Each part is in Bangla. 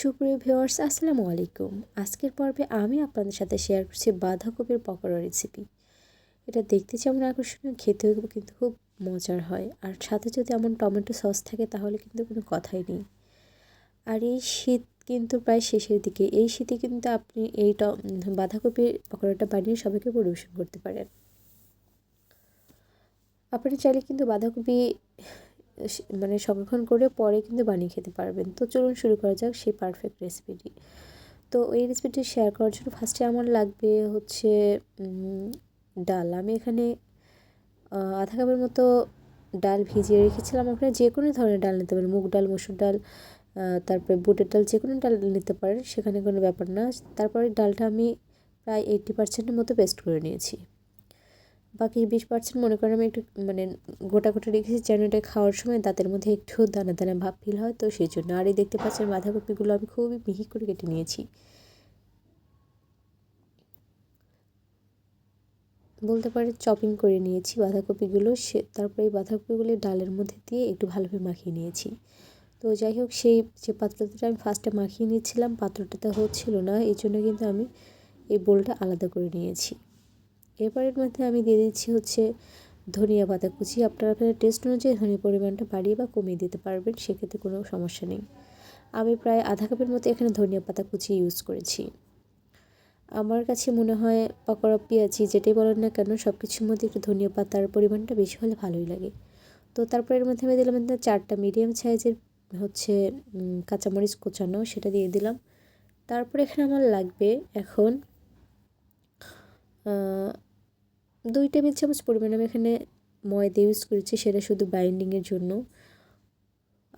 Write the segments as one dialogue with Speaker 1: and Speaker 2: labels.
Speaker 1: সুপ্রিয় ভিউয়ার্স, আসসালামু আলাইকুম। আজকের পর্বে আমি আপনাদের সাথে শেয়ার করছি বাঁধাকপির পকোড়া রেসিপি এটা দেখতে যেমন আকর্ষণীয়, খেতেও কিন্তু খুব মজার হয়। আর সাথে যদি এমন টমেটো সস থাকে, তাহলে কিন্তু কোনো কথাই নেই। আর এই শীত কিন্তু প্রায় শেষের দিকে। এই শীতে কিন্তু আপনি এই বাঁধাকপির পকোড়াটা বানিয়ে সবাইকে পরিবেশন করতে পারেন। আপনি চাইলে কিন্তু বাঁধাকপি মানে সংরক্ষণ করে পরে কিন্তু বানিয়ে খেতে পারবেন। তো চলুন শুরু করা যাক সেই পারফেক্ট রেসিপিটি তো এই রেসিপিটি শেয়ার করার জন্য ফার্স্টে আমার লাগবে হচ্ছে ডাল। আমি এখানে আধা কাপের মতো ডাল ভিজিয়ে রেখেছিলাম আপনারা যে কোনো ধরনের ডাল নিতে পারেন। মুগ ডাল, মসুর ডাল তারপরে বুটের ডাল যে কোনো ডাল নিতে পারেন, সেখানে কোনো ব্যাপার না। তারপরে ডালটা আমি প্রায় এইটটি পার্সেন্টের মতো পেস্ট করে নিয়েছি। বাকি বিশ পার্সেন্ট মনে করেন আমি একটু মানে গোটা গোটা রেখেছি যেন এটা খাওয়ার সময় দাঁতের মধ্যে একটু দানা দানা ভাব ফিল হয়, তো সেই জন্য। আর এই দেখতে পাচ্ছেন বাঁধাকপিগুলো আমি খুবই মিহি করে কেটে নিয়েছি। বলতে পারে চপিং করে নিয়েছি বাঁধাকপিগুলো, সে, তারপরে এই বাঁধাকপিগুলো ডালের মধ্যে দিয়ে একটু ভালোভাবে মাখিয়ে নিয়েছি। তো যাই হোক, সেই যে পাত্রটা আমি ফার্স্টে মাখিয়ে নিয়েছিলাম পাত্রটাতে হচ্ছিল না এই জন্য কিন্তু আমি এই বোলটা আলাদা করে নিয়েছি। এরপরের মধ্যে আমি দিয়ে দিচ্ছি হচ্ছে ধনিয়া পাতা কুচি। আপনারা টেস্ট অনুযায়ী ধনিয়া পরিমাণটা বাড়িয়ে বা কমিয়ে দিতে পারবেন, সেক্ষেত্রে কোনো সমস্যা নেই। আমি প্রায় আধা কাপের মতো এখানে ধনিয়া পাতা কুচি ইউজ করেছি। আমার কাছে মনে হয় পকোড়া, পেঁয়াজি যেটাই বলেন না কেন সব কিছুর মধ্যে একটু ধনিয়া পাতার পরিমাণটা বেশি হলে ভালোই লাগে। তো তারপরে এর মধ্যে আমি দিলাম চারটা মিডিয়াম সাইজের হচ্ছে কাঁচামরিচ কোচানো, সেটা দিয়ে দিলাম। তারপরে এখানে আমার লাগবে এখন দুই টেবিল চামচ পরিমাণ আমি এখানে ময়দা ইউজ করেছি, সেটা শুধু বাইন্ডিংয়ের জন্য।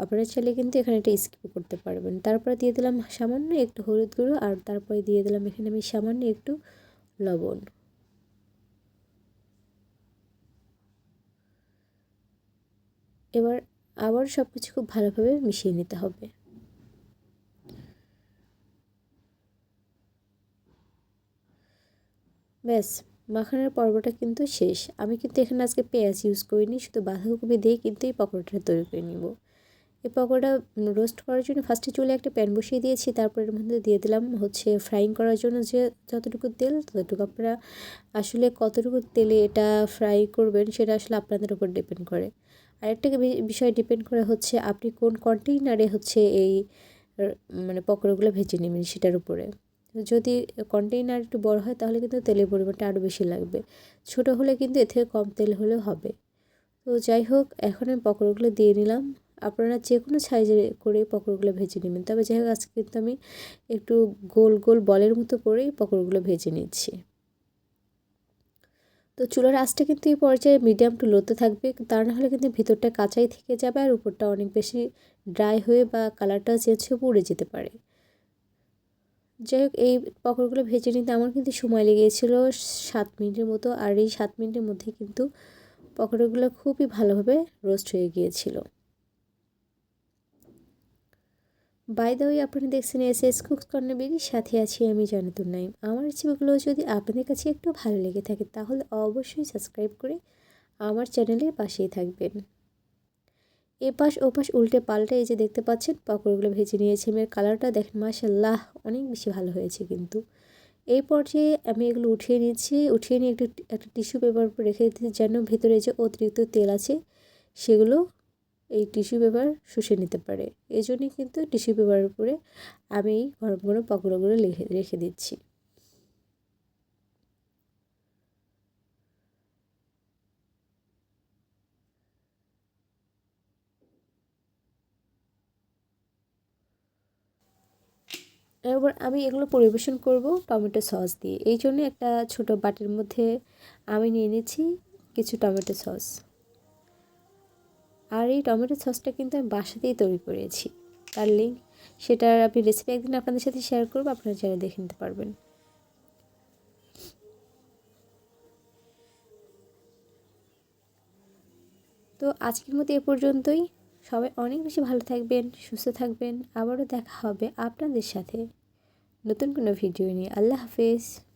Speaker 1: আপনারা চাইলে কিন্তু এখানে একটা স্কিপ করতে পারবেন। তারপরে দিয়ে দিলাম সামান্য একটু হলুদ গুঁড়ো, আর তারপরে দিয়ে দিলাম এখানে আমি সামান্য একটু লবণ। এবার আবার সব কিছু খুব ভালোভাবে মিশিয়ে নিতে হবে। ব্যাস মাখানোর পর্বটা কিন্তু শেষ। আমি কিন্তু এখানে আজকে পেঁয়াজ ইউজ করিনি, শুধু বাঁধাকপি দিয়ে কিন্তু এই পকোড়াটা তৈরি করে নিব। এই পকোড়া রোস্ট করার জন্য ফার্স্টে চুলে একটা প্যান বসিয়ে দিয়েছি তারপর এর মধ্যে দিয়ে দিলাম হচ্ছে ফ্রাইং করার জন্য যে যতটুকু তেল, ততটুকু আপনারা আসলে কতটুকু তেলে এটা ফ্রাই করবেন সেটা আসলে আপনাদের উপর ডিপেন্ড করে। আরেকটা বিষয় ডিপেন্ড করে হচ্ছে আপনি কোন কন্টেইনারে হচ্ছে এই মানে পকোড়াগুলো ভেজে নেবেন সেটার উপরে। যদি কন্টেইনার একটু বড় হয়, তাহলে কিন্তু তেলের পরিমাণটা আরও বেশি লাগবে। ছোট হলে কিন্তু এর থেকে কম তেল হলেও হবে। তো যাই হোক, এখন আমি পকোড়াগুলো দিয়ে নিলাম। আপনারা যে কোনো সাইজে করে পকোড়াগুলো ভেজে নেবেন। তবে যাই হোক, আজকে কিন্তু আমি একটু গোল গোল বলের মতো করেই পকোড়াগুলো ভেজে নিচ্ছি। তো চুলার আঁচটা কিন্তু এই পর্যায়ে মিডিয়াম টু লোতে থাকবে। তা না হলে কিন্তু ভিতরটা কাঁচাই থেকে যাবে আর উপরটা অনেক বেশি ড্রাই হয়ে বা কালারটা চেঞ্জ হয়ে পুড়ে যেতে পারে। যাই হোক, এই পকোড়গুলো ভেজে নিতে আমার কিন্তু সময় লেগেছিল সাত মিনিটের মতো, আর এই সাত মিনিটের মধ্যে কিন্তু পকোড়াগুলো খুবই ভালোভাবে রোস্ট হয়ে গিয়েছিল। বাই দ্য ওয়ে আপনারা দেখছেন এস এস কুকস কর্নার বেরির সাথে আছি আমি জানাতুর নাইম আমার রেসিপিগুলো যদি আপনাদের কাছে একটু ভালো লেগে থাকে, তাহলে অবশ্যই সাবস্ক্রাইব করে আমার চ্যানেলের পাশেই থাকবেন। এপাশ ওপাশ উল্টে পাল্টে এই যে দেখতে পাচ্ছেন, পাকড়গুলো ভেজে নিয়েছি আমি। কালারটা দেখেন মাসাল্লাহ অনেক বেশি ভালো হয়েছে কিন্তু। এই পর্যায়ে আমি এগুলো উঠিয়ে নিচ্ছি উঠিয়ে নিয়ে একটু একটা টিস্যু পেপার উপর রেখে দিচ্ছি যেন ভেতরে যে অতিরিক্ত তেল আছে, সেগুলো এই টিস্যু পেপার শুষে নিতে পারে। এই জন্যই কিন্তু টিস্যু পেপারের উপরে আমি গরম গরম পকোড়াগুলো রেখে দিচ্ছি। এবার আমি এগুলো পরিবেশন করব টমেটো সস দিয়ে। এই জন্য একটা ছোট বাটির মধ্যে আমি নিয়ে নিয়েছি কিছু টমেটো সস। আর এই টমেটো সসটা কিন্তু আমি বাসাতেই তৈরি করেছি। তার লিঙ্ক সেটার আমি রেসিপি একদিন আপনাদের সাথে শেয়ার করব, আপনারা যারা দেখে নিতে পারবেন। তো আজকের মতো এ পর্যন্তই। সবাই অনেক বেশি ভালো থাকবেন, সুস্থ থাকবেন। আবারও দেখা হবে আপনাদের সাথে। নতুন কোনো ভিডিও নিয়ে। আল্লাহ হাফেজ।